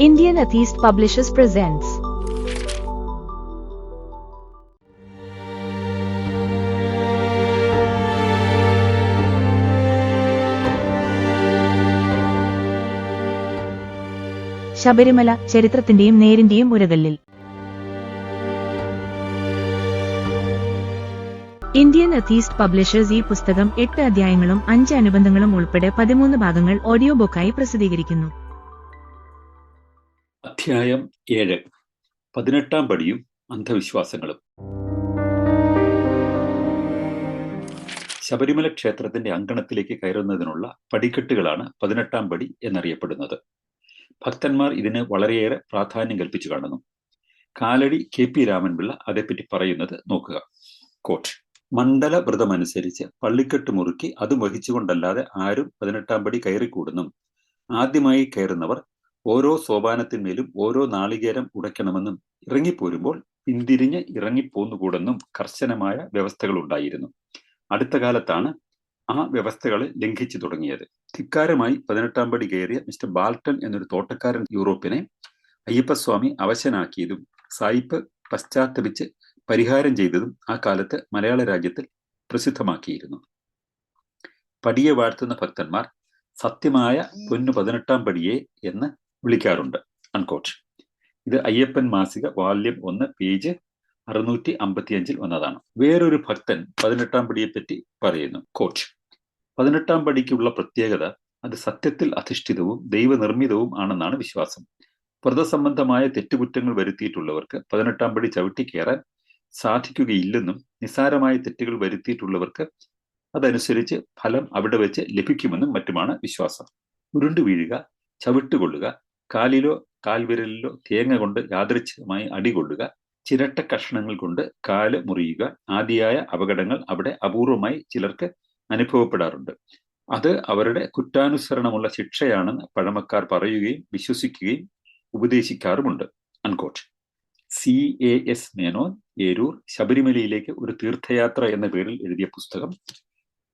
Indian Atheist Publishers presents. Sabarimala ചരിത്രത്തിന്റെയും നേരിന്റെയും ഉരകല്ലിൽ. Indian atheist publishers ഈ പുസ്തകം എട്ട് അധ്യായങ്ങളും അഞ്ച് അനുബന്ധങ്ങളും ഉൾപ്പെടെ പതിമൂന്ന് ഭാഗങ്ങൾ ഓഡിയോ ബുക്കായി പ്രസിദ്ധീകരിക്കുന്നു. അധ്യായം ഏഴ്. പതിനെട്ടാം പടിയും അന്ധവിശ്വാസങ്ങളും. ശബരിമല ക്ഷേത്രത്തിന്റെ അങ്കണത്തിലേക്ക് കയറുന്നതിനുള്ള പടിക്കെട്ടുകളാണ് പതിനെട്ടാം പടി എന്നറിയപ്പെടുന്നത്. ഭക്തന്മാർ ഇതിന് വളരെയേറെ പ്രാധാന്യം കൽപ്പിച്ചു കാണുന്നു. കാലടി കെ പി രാമൻപിള്ള അതേപ്പറ്റി പറയുന്നത് നോക്കുക. കോട്ട്. മണ്ഡല വ്രതമനുസരിച്ച് പള്ളിക്കെട്ട് മുറുക്കി അതും വഹിച്ചുകൊണ്ടല്ലാതെ ആരും പതിനെട്ടാം പടി കയറിക്കൂടുന്നും. ആദ്യമായി കയറുന്നവർ ഓരോ സോപാനത്തിന്മേലും ഓരോ നാളികേരം ഉടയ്ക്കണമെന്നും ഇറങ്ങിപ്പോരുമ്പോൾ പിന്തിരിഞ്ഞ് ഇറങ്ങിപ്പോന്നുകൂടെന്നും കർശനമായ വ്യവസ്ഥകൾ ഉണ്ടായിരുന്നു. അടുത്ത കാലത്താണ് ആ വ്യവസ്ഥകളെ ലംഘിച്ചു തുടങ്ങിയത്. ധിക്കാരമായി പതിനെട്ടാം പടി കയറിയ മിസ്റ്റർ ബാൽട്ടൺ എന്നൊരു തോട്ടക്കാരൻ യൂറോപ്പിനെ അയ്യപ്പസ്വാമി അവശനാക്കിയതും സായിപ്പ് പശ്ചാത്തപിച്ച് പരിഹാരം ചെയ്തതും ആ കാലത്ത് മലയാള രാജ്യത്തിൽ പ്രസിദ്ധമാക്കിയിരുന്നു. പടിയെ വാഴ്ത്തുന്ന ഭക്തന്മാർ സത്യമായ പൊന്നു പതിനെട്ടാം പടിയെ എന്ന് വിളിക്കാറുണ്ട്. അൺകോട്ട് ഇത് അയ്യപ്പൻ മാസിക വാല്യം ഒന്ന് പേജ് അറുന്നൂറ്റി അമ്പത്തിയഞ്ചിൽ വന്നതാണ്. വേറൊരു ഭക്തൻ പതിനെട്ടാം പടിയെപ്പറ്റി പറയുന്നു. കോട്ട് പതിനെട്ടാം പടിക്കുള്ള പ്രത്യേകത അത് സത്യത്തിൽ അധിഷ്ഠിതവും ദൈവനിർമ്മിതവും ആണെന്നാണ് വിശ്വാസം. വ്രതസംബന്ധമായ തെറ്റുകുറ്റങ്ങൾ വരുത്തിയിട്ടുള്ളവർക്ക് പതിനെട്ടാം പടി ചവിട്ടി കയറാൻ സാധിക്കുകയില്ലെന്നും നിസ്സാരമായ തെറ്റുകൾ വരുത്തിയിട്ടുള്ളവർക്ക് അതനുസരിച്ച് ഫലം അവിടെ വെച്ച് ലഭിക്കുമെന്നും മറ്റുമാണ് വിശ്വാസം. ഉരുണ്ടു വീഴുക ചവിട്ടുകൊള്ളുക കാലിലോ കാൽവിരലിലോ തേങ്ങ കൊണ്ട് യാദൃച്ഛികമായി അടികൊള്ളുക ചിരട്ട കഷ്ണങ്ങൾ കൊണ്ട് കാൽ മുറിയുക. ആദിയായ അപകടങ്ങൾ അവിടെ അപൂർവമായി ചിലർക്ക് അനുഭവപ്പെടാറുണ്ട്. അത് അവരുടെ കുറ്റാനുസരണമുള്ള ശിക്ഷയാണെന്ന് പഴമക്കാർ പറയുകയും വിശ്വസിക്കുകയും ഉപദേശിക്കാറുമുണ്ട്. Unquote C A S Menon Eroor ശബരിമലയിലേക്ക് ഒരു തീർത്ഥയാത്ര എന്ന പേരിൽ എഴുതിയ പുസ്തകം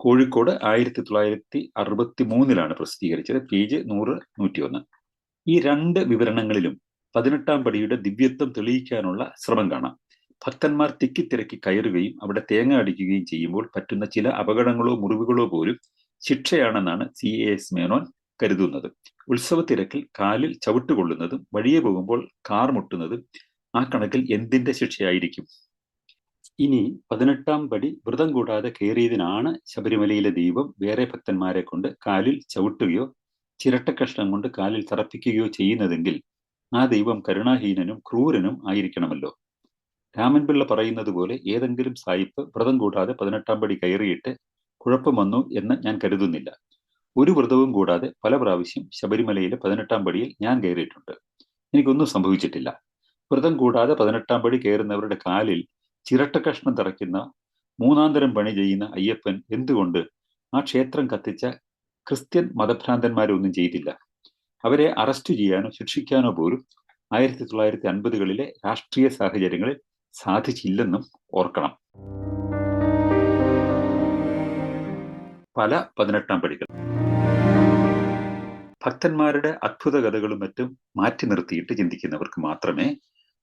കോഴിക്കോട് ആയിരത്തി തൊള്ളായിരത്തി അറുപത്തി മൂന്നിലാണ് പ്രസിദ്ധീകരിച്ചത്. പേജ് നൂറ് നൂറ്റിയൊന്ന്. ഈ രണ്ട് വിവരണങ്ങളിലും പതിനെട്ടാം പടിയുടെ ദിവ്യത്വം തെളിയിക്കാനുള്ള ശ്രമം കാണാം. ഭക്തന്മാർ തിക്കിത്തിരക്കി കയറുകയും അവിടെ തേങ്ങ അടിക്കുകയും ചെയ്യുമ്പോൾ പറ്റുന്ന ചില അപകടങ്ങളോ മുറിവുകളോ പോലും ശിക്ഷയാണെന്നാണ് സി എ എസ് മേനോൻ കരുതുന്നത്. ഉത്സവത്തിരക്കിൽ കാലിൽ ചവിട്ടുകൊള്ളുന്നതും വഴിയെ പോകുമ്പോൾ കാർ മുട്ടുന്നതും ആ കണക്കിൽ എന്തിന്റെ ശിക്ഷയായിരിക്കും? ഇനി പതിനെട്ടാം പടി വ്രതം കൂടാതെ കയറിയതിനാണ് ശബരിമലയിലെ ദൈവം വേറെ ഭക്തന്മാരെ കൊണ്ട് കാലിൽ ചവിട്ടുകയോ ചിരട്ടക്കഷ്ണം കൊണ്ട് കാലിൽ തറപ്പിക്കുകയോ ചെയ്യുന്നതെങ്കിൽ ആ ദൈവം കരുണാഹീനനും ക്രൂരനും ആയിരിക്കണമല്ലോ. രാമൻപിള്ള പറയുന്നത് പോലെ ഏതെങ്കിലും സായിപ്പ് വ്രതം കൂടാതെ പതിനെട്ടാം പടി കയറിയിട്ട് കുഴപ്പം വന്നു എന്ന് ഞാൻ കരുതുന്നില്ല. ഒരു വ്രതവും കൂടാതെ പല പ്രാവശ്യം ശബരിമലയിലെ പതിനെട്ടാം പടിയിൽ ഞാൻ കയറിയിട്ടുണ്ട്. എനിക്കൊന്നും സംഭവിച്ചിട്ടില്ല. വ്രതം കൂടാതെ പതിനെട്ടാം പടി കയറുന്നവരുടെ കാലിൽ ചിരട്ട കഷ്ണം തറയ്ക്കുന്ന മൂന്നാന്തരം പണി ചെയ്യുന്ന അയ്യപ്പൻ എന്തുകൊണ്ട് ആ ക്ഷേത്രം കത്തിച്ച ക്രിസ്ത്യൻ മതഭ്രാന്തന്മാരൊന്നും ചെയ്തില്ല. അവരെ അറസ്റ്റ് ചെയ്യാനോ ശിക്ഷിക്കാനോ പോലും ആയിരത്തി തൊള്ളായിരത്തി അൻപതുകളിലെ രാഷ്ട്രീയ സാഹചര്യങ്ങളിൽ സാധിച്ചില്ലെന്നും ഓർക്കണം. പല പതിനെട്ടാം പടികൾ. ഭക്തന്മാരുടെ അത്ഭുത കഥകളും മറ്റും മാറ്റി നിർത്തിയിട്ട് ചിന്തിക്കുന്നവർക്ക് മാത്രമേ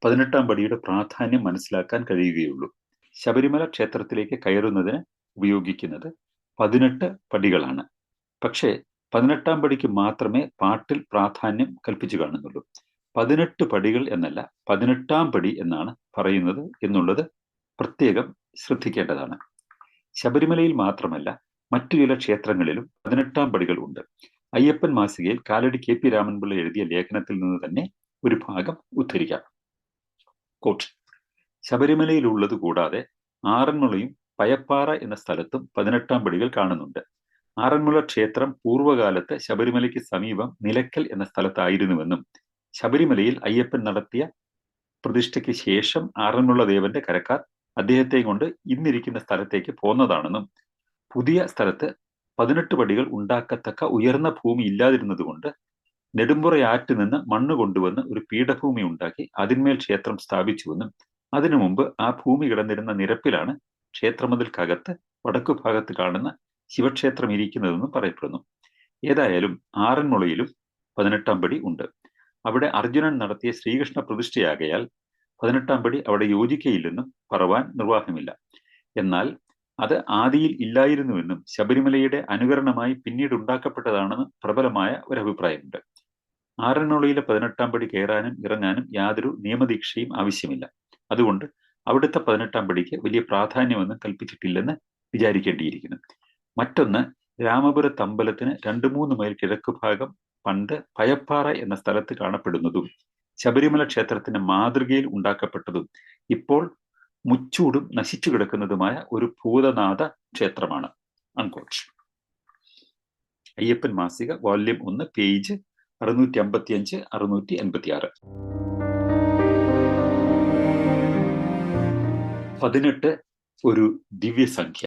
പതിനെട്ടാം പടിയുടെ പ്രാധാന്യം മനസ്സിലാക്കാൻ കഴിയുകയുള്ളൂ. ശബരിമല ക്ഷേത്രത്തിലേക്ക് കയറുന്നതിന് ഉപയോഗിക്കുന്നത് പതിനെട്ട് പടികളാണ്. പക്ഷേ പതിനെട്ടാം പടിക്ക് മാത്രമേ പാട്ടിൽ പ്രാധാന്യം കൽപ്പിച്ചു കാണുന്നുള്ളൂ. പതിനെട്ട് പടികൾ എന്നല്ല പതിനെട്ടാം പടി എന്നാണ് പറയുന്നത് എന്നുള്ളത് പ്രത്യേകം ശ്രദ്ധിക്കേണ്ടതാണ്. ശബരിമലയിൽ മാത്രമല്ല മറ്റു ചില ക്ഷേത്രങ്ങളിലും പതിനെട്ടാം പടികൾ ഉണ്ട്. അയ്യപ്പൻ മാസികയിൽ കാലടി കെ പി രാമൻപിള്ള എഴുതിയ ലേഖനത്തിൽ നിന്ന് തന്നെ ഒരു ഭാഗം ഉദ്ധരിക്കാം. കോട്ട് ശബരിമലയിലുള്ളത് കൂടാതെ ആറന്മുളയും പയപ്പാറ എന്ന സ്ഥലത്തും പതിനെട്ടാം പടികൾ കാണുന്നുണ്ട്. ആറന്മുള ക്ഷേത്രം പൂർവകാലത്ത് ശബരിമലയ്ക്ക് സമീപം നിലക്കൽ എന്ന സ്ഥലത്തായിരുന്നുവെന്നും ശബരിമലയിൽ അയ്യപ്പൻ നടത്തിയ പ്രതിഷ്ഠയ്ക്ക് ശേഷം ആറന്മുള ദേവന്റെ കരക്കാർ അദ്ദേഹത്തെ കൊണ്ട് ഇന്നിരിക്കുന്ന സ്ഥലത്തേക്ക് പോന്നതാണെന്നും പുതിയ സ്ഥലത്ത് പതിനെട്ട് പടികൾ ഉണ്ടാക്കത്തക്ക ഉയർന്ന ഭൂമി ഇല്ലാതിരുന്നതുകൊണ്ട് നെടുമ്പുറയാറ്റ് നിന്ന് മണ്ണ് കൊണ്ടുവന്ന് ഒരു പീഠഭൂമി ഉണ്ടാക്കി അതിന്മേൽ ക്ഷേത്രം സ്ഥാപിച്ചുവെന്നും അതിനു മുമ്പ് ആ ഭൂമി കിടന്നിരുന്ന നിരപ്പിലാണ് ക്ഷേത്രമതിൽക്കകത്ത് വടക്കു ഭാഗത്ത് കാണുന്ന ശിവക്ഷേത്രം ഇരിക്കുന്നതെന്നും പറയപ്പെടുന്നു. ഏതായാലും ആറന്മുളയിലും പതിനെട്ടാം പടി ഉണ്ട്. അവിടെ അർജുനൻ നടത്തിയ ശ്രീകൃഷ്ണ പ്രതിഷ്ഠയാകയാൽ പതിനെട്ടാം പടി അവിടെ യോജിക്കയില്ലെന്നും പറവാൻ നിർവാഹമില്ല. എന്നാൽ അത് ആദിയിൽ ഇല്ലായിരുന്നുവെന്നും ശബരിമലയുടെ അനുകരണമായി പിന്നീട് ഉണ്ടാക്കപ്പെട്ടതാണെന്ന് പ്രബലമായ ഒരു അഭിപ്രായമുണ്ട് ആറന്മുളയിലെ പതിനെട്ടാം പടി കയറാനും ഇറങ്ങാനും യാതൊരു നിയമദീക്ഷയും ആവശ്യമില്ല. അതുകൊണ്ട് അവിടുത്തെ പതിനെട്ടാം പടിക്ക് വലിയ പ്രാധാന്യമൊന്നും കൽപ്പിച്ചിട്ടില്ലെന്ന് വിചാരിക്കേണ്ടിയിരിക്കുന്നു. മറ്റൊന്ന് രാമപുരത്ത് അമ്പലത്തിന് രണ്ടു മൂന്ന് മൈൽ കിഴക്ക് ഭാഗം പണ്ട് പയപ്പാറ എന്ന സ്ഥലത്ത് കാണപ്പെടുന്നതും ശബരിമല ക്ഷേത്രത്തിന്റെ മാതൃകയിൽ ഉണ്ടാക്കപ്പെട്ടതും ഇപ്പോൾ മുച്ചൂടും നശിച്ചു കിടക്കുന്നതുമായ ഒരു ഭൂതനാഥ ക്ഷേത്രമാണ്. അൺകോട്ട് അയ്യപ്പൻ മാസിക വോല്യം ഒന്ന് പേജ് അറുന്നൂറ്റി അമ്പത്തി അഞ്ച് അറുന്നൂറ്റി എൺപത്തി ആറ് പതിനെട്ട് ഒരു ദിവ്യസംഖ്യ.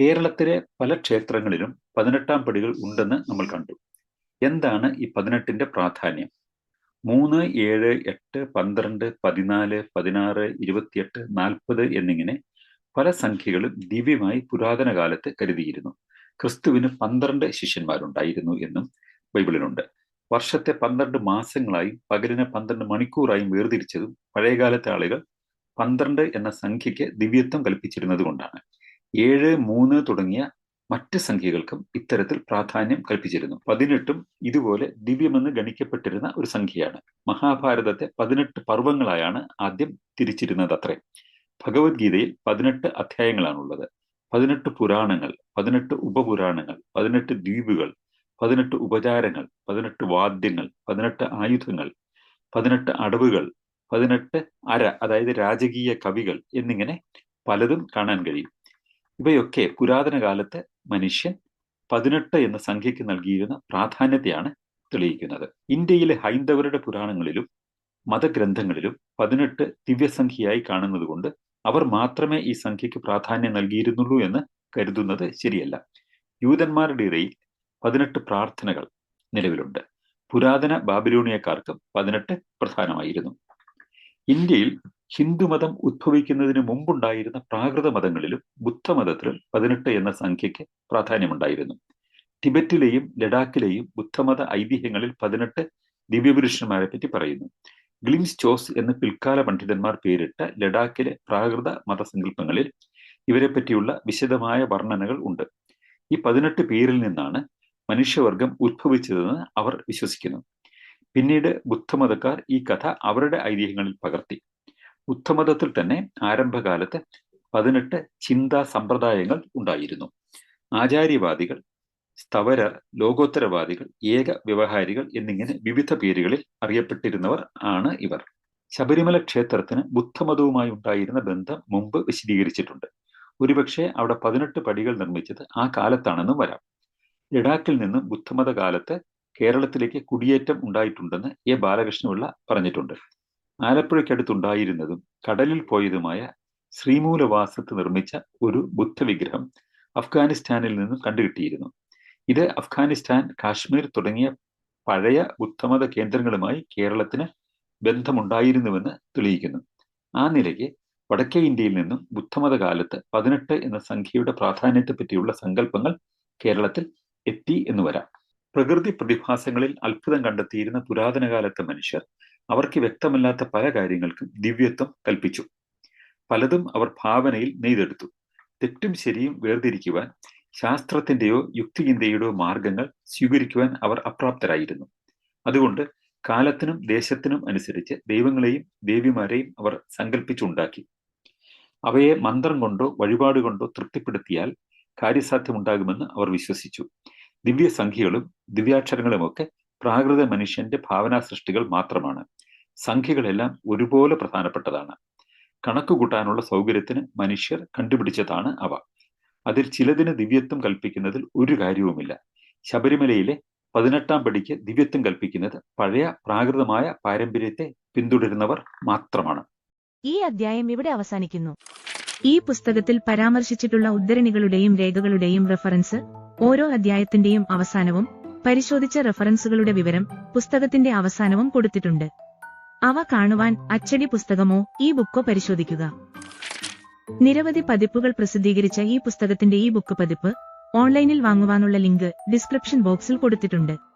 കേരളത്തിലെ പല ക്ഷേത്രങ്ങളിലും പതിനെട്ടാം പടികൾ ഉണ്ടെന്ന് നമ്മൾ കണ്ടു. എന്താണ് ഈ പതിനെട്ടിന്റെ പ്രാധാന്യം? മൂന്ന് ഏഴ് എട്ട് പന്ത്രണ്ട് പതിനാല് പതിനാറ് ഇരുപത്തിയെട്ട് നാൽപ്പത് എന്നിങ്ങനെ പല സംഖ്യകളും ദിവ്യമായി പുരാതന കാലത്ത് കരുതിയിരുന്നു. ക്രിസ്തുവിന് പന്ത്രണ്ട് ശിഷ്യന്മാരുണ്ടായിരുന്നു എന്നും ബൈബിളിലുണ്ട്. വർഷത്തെ പന്ത്രണ്ട് മാസങ്ങളായും പകലിനെ പന്ത്രണ്ട് മണിക്കൂറായും വേർതിരിച്ചതും പഴയകാലത്തെ ആളുകൾ പന്ത്രണ്ട് എന്ന സംഖ്യയ്ക്ക് ദിവ്യത്വം കൽപ്പിച്ചിരുന്നത് കൊണ്ടാണ്. ഏഴ് മൂന്ന് തുടങ്ങിയ മറ്റ് സംഖ്യകൾക്കും ഇത്തരത്തിൽ പ്രാധാന്യം കൽപ്പിച്ചിരുന്നു. പതിനെട്ടും ഇതുപോലെ ദിവ്യമെന്ന് ഗണിക്കപ്പെട്ടിരുന്ന ഒരു സംഖ്യയാണ്. മഹാഭാരതത്തെ പതിനെട്ട് പർവങ്ങളായാണ് ആദ്യം തിരിച്ചിരുന്നത് അത്രേ ഭഗവത്ഗീതയിൽ പതിനെട്ട് അധ്യായങ്ങളാണുള്ളത്. പതിനെട്ട് പുരാണങ്ങൾ പതിനെട്ട് ഉപപുരാണങ്ങൾ പതിനെട്ട് ദ്വീപുകൾ പതിനെട്ട് ഉപചാരങ്ങൾ പതിനെട്ട് വാദ്യങ്ങൾ പതിനെട്ട് ആയുധങ്ങൾ പതിനെട്ട് അടവുകൾ പതിനെട്ട് അര അതായത് രാജകീയ കവികൾ എന്നിങ്ങനെ പലതും കാണാൻ കഴിയും. ഇവയൊക്കെ പുരാതന കാലത്ത് മനുഷ്യൻ പതിനെട്ട് എന്ന സംഖ്യയ്ക്ക് നൽകിയിരുന്ന പ്രാധാന്യത്തെയാണ് തെളിയിക്കുന്നത്. ഇന്ത്യയിലെ ഹൈന്ദവരുടെ പുരാണങ്ങളിലും മതഗ്രന്ഥങ്ങളിലും പതിനെട്ട് ദിവ്യസംഖ്യയായി കാണുന്നതുകൊണ്ട് അവർ മാത്രമേ ഈ സംഖ്യയ്ക്ക് പ്രാധാന്യം നൽകിയിരുന്നുള്ളൂ എന്ന് കരുതുന്നത് ശരിയല്ല. യൂതന്മാരുടെ ഇടയിൽ പതിനെട്ട് പ്രാർത്ഥനകൾ നിലവിലുണ്ട്. പുരാതന ബാബിലോണിയക്കാർക്കും പതിനെട്ട് പ്രധാനമായിരുന്നു. ഇന്ത്യയിൽ ഹിന്ദുമതം ഉദ്ഭവിക്കുന്നതിന് മുമ്പുണ്ടായിരുന്ന പ്രാകൃത മതങ്ങളിലും ബുദ്ധമതത്തിലും പതിനെട്ട് എന്ന സംഖ്യയ്ക്ക് പ്രാധാന്യമുണ്ടായിരുന്നു. ടിബറ്റിലെയും ലഡാക്കിലെയും ബുദ്ധമത ഐതിഹ്യങ്ങളിൽ പതിനെട്ട് ദിവ്യപുരുഷന്മാരെ പറ്റി പറയുന്നു. ഗ്ലിംസ് ചോസ് എന്ന് പിൽക്കാല പണ്ഡിതന്മാർ പേരിട്ട ലഡാക്കിലെ പ്രാകൃത മതസങ്കല്പങ്ങളിൽ ഇവരെ പറ്റിയുള്ള വിശദമായ വർണനകൾ ഉണ്ട്. ഈ പതിനെട്ട് പേരിൽ നിന്നാണ് മനുഷ്യവർഗം ഉദ്ഭവിച്ചതെന്ന് അവർ വിശ്വസിക്കുന്നു. പിന്നീട് ബുദ്ധമതക്കാർ ഈ കഥ അവരുടെ ഐതിഹ്യങ്ങളിൽ പകർത്തി. ബുദ്ധമതത്തിൽ തന്നെ ആരംഭകാലത്ത് പതിനെട്ട് ചിന്താ സമ്പ്രദായങ്ങൾ ഉണ്ടായിരുന്നു. ആചാര്യവാദികൾ സ്ഥവര ലോകോത്തരവാദികൾ ഏക വ്യവഹാരികൾ എന്നിങ്ങനെ വിവിധ പേരുകളിൽ അറിയപ്പെട്ടിരുന്നവർ ആണ് ഇവർ. ശബരിമല ക്ഷേത്രത്തിന് ബുദ്ധമതവുമായി ഉണ്ടായിരുന്ന ബന്ധം മുമ്പ് വിശദീകരിച്ചിട്ടുണ്ട്. ഒരുപക്ഷെ അവിടെ പതിനെട്ട് പടികൾ നിർമ്മിച്ചത് ആ കാലത്താണെന്നും വരാം. ലഡാക്കിൽ നിന്നും ബുദ്ധമത കാലത്ത് കേരളത്തിലേക്ക് കുടിയേറ്റം ഉണ്ടായിട്ടുണ്ടെന്ന് എ. ബാലകൃഷ്ണപിള്ള പറഞ്ഞിട്ടുണ്ട്. ആലപ്പുഴയ്ക്കടുത്തുണ്ടായിരുന്നതും കടലിൽ പോയതുമായ ശ്രീമൂലവാസത്ത് നിർമ്മിച്ച ഒരു ബുദ്ധവിഗ്രഹം അഫ്ഗാനിസ്ഥാനിൽ നിന്നും കണ്ടുകിട്ടിയിരുന്നു. ഇത് അഫ്ഗാനിസ്ഥാൻ കാശ്മീർ തുടങ്ങിയ പഴയ ബുദ്ധമത കേന്ദ്രങ്ങളുമായി കേരളത്തിന് ബന്ധമുണ്ടായിരുന്നുവെന്ന് തെളിയിക്കുന്നു. ആ നിലയ്ക്ക് വടക്കേ ഇന്ത്യയിൽ നിന്നും ബുദ്ധമത കാലത്ത് പതിനെട്ട് എന്ന സംഖ്യയുടെ പ്രാധാന്യത്തെ പറ്റിയുള്ള സങ്കല്പങ്ങൾ കേരളത്തിൽ എത്തി എന്ന് വരാം. പ്രകൃതി പ്രതിഭാസങ്ങളിൽ അത്ഭുതം കണ്ടെത്തിയിരുന്ന പുരാതന കാലത്തെ മനുഷ്യർ അവർക്ക് വ്യക്തമല്ലാത്ത പല കാര്യങ്ങൾക്കും ദിവ്യത്വം കൽപ്പിച്ചു. പലതും അവർ ഭാവനയിൽ നെയ്തെടുത്തു. തെറ്റും ശരിയും വേർതിരിക്കുവാൻ ശാസ്ത്രത്തിന്റെയോ യുക്തിചിന്തയുടെയോ മാർഗങ്ങൾ സ്വീകരിക്കുവാൻ അവർ അപ്രാപ്തരായിരുന്നു. അതുകൊണ്ട് കാലത്തിനും ദേശത്തിനും അനുസരിച്ച് ദൈവങ്ങളെയും ദേവിമാരെയും അവർ സങ്കല്പിച്ചുണ്ടാക്കി അവയെ മന്ത്രം കൊണ്ടോ വഴിപാട് കൊണ്ടോ തൃപ്തിപ്പെടുത്തിയാൽ കാര്യസാധ്യമുണ്ടാകുമെന്ന് അവർ വിശ്വസിച്ചു. ദിവ്യസംഖ്യകളും ദിവ്യാക്ഷരങ്ങളുമൊക്കെ പ്രാകൃത മനുഷ്യന്റെ ഭാവനാ സൃഷ്ടികൾ മാത്രമാണ്. സംഖ്യകളെല്ലാം ഒരുപോലെ പ്രധാനപ്പെട്ടതാണ്. കണക്ക് കൂട്ടാനുള്ള സൗകര്യത്തിന് മനുഷ്യർ കണ്ടുപിടിച്ചതാണ് അവ. അതിൽ ചിലതിന് ദിവ്യത്വം കൽപ്പിക്കുന്നതിൽ ഒരു കാര്യവുമില്ല. ശബരിമലയിലെ പതിനെട്ടാം പടിക്ക് ദിവ്യത്വം കൽപ്പിക്കുന്നത് പഴയ പ്രാകൃതമായ പാരമ്പര്യത്തെ പിന്തുടരുന്നവർ മാത്രമാണ്. ഈ അധ്യായം ഇവിടെ അവസാനിക്കുന്നു. ഈ പുസ്തകത്തിൽ പരാമർശിച്ചിട്ടുള്ള ഉദ്ധരണികളുടെയും രേഖകളുടെയും റെഫറൻസ് ഓരോ അധ്യായത്തിന്റെയും അവസാനവും പരിശോധിച്ച റെഫറൻസുകളുടെ വിവരം പുസ്തകത്തിന്റെ അവസാനവും കൊടുത്തിട്ടുണ്ട്. അവ കാണുവാൻ അച്ചടി പുസ്തകമോ ഈ ബുക്കോ പരിശോധിക്കുക. നിരവധി പതിപ്പുകൾ പ്രസിദ്ധീകരിച്ച ഈ പുസ്തകത്തിന്റെ ഈ ബുക്ക് പതിപ്പ് ഓൺലൈനിൽ വാങ്ങുവാനുള്ള ലിങ്ക് ഡിസ്ക്രിപ്ഷൻ ബോക്സിൽ കൊടുത്തിട്ടുണ്ട്.